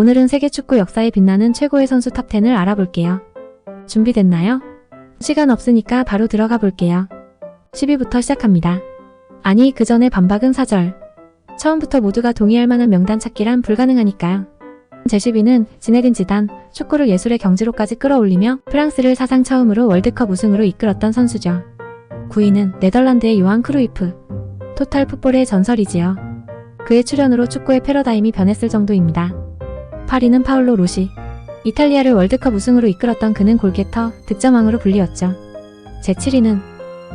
오늘은 세계 축구 역사에 빛나는 최고의 선수 탑10을 알아볼게요. 준비됐나요? 시간 없으니까 바로 들어가 볼게요. 10위부터 시작합니다. 아니, 그 전에 반박은 사절. 처음부터 모두가 동의할 만한 명단 찾기란 불가능하니까요. 제 10위는 지네딘 지단, 축구를 예술의 경지로까지 끌어올리며 프랑스를 사상 처음으로 월드컵 우승으로 이끌었던 선수죠. 9위는 네덜란드의 요한 크루이프. 토탈 풋볼의 전설이지요. 그의 출연으로 축구의 패러다임이 변했을 정도입니다. 8위는 파울로 로시. 이탈리아를 월드컵 우승으로 이끌었던 그는 골게터, 득점왕으로 불리웠죠. 제 7위는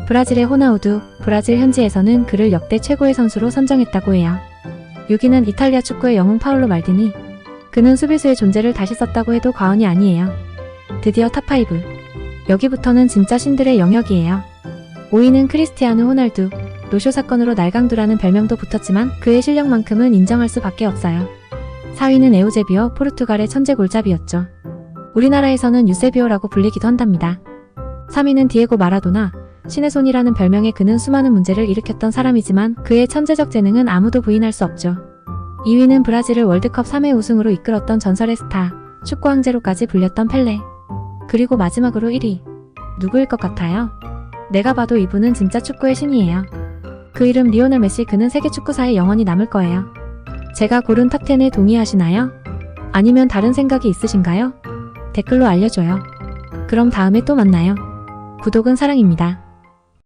브라질의 호나우두, 브라질 현지에서는 그를 역대 최고의 선수로 선정했다고 해요. 6위는 이탈리아 축구의 영웅 파울로 말디니. 그는 수비수의 존재를 다시 썼다고 해도 과언이 아니에요. 드디어 탑5. 여기부터는 진짜 신들의 영역이에요. 5위는 크리스티아누 호날두. 노쇼 사건으로 날강두라는 별명도 붙었지만 그의 실력만큼은 인정할 수밖에 없어요. 4위는 에우제비오, 포르투갈의 천재 골잡이였죠. 우리나라에서는 유세비오라고 불리기도 한답니다. 3위는 디에고 마라도나, 신의 손이라는 별명에 그는 수많은 문제를 일으켰던 사람이지만 그의 천재적 재능은 아무도 부인할 수 없죠. 2위는 브라질을 월드컵 3회 우승으로 이끌었던 전설의 스타, 축구 황제로까지 불렸던 펠레. 그리고 마지막으로 1위. 누구일 것 같아요? 내가 봐도 이분은 진짜 축구의 신이에요. 그 이름 리오넬 메시 그는 세계 축구사에 영원히 남을 거예요. 제가 고른 탑10에 동의하시나요? 아니면 다른 생각이 있으신가요? 댓글로 알려줘요. 그럼 다음에 또 만나요. 구독은 사랑입니다.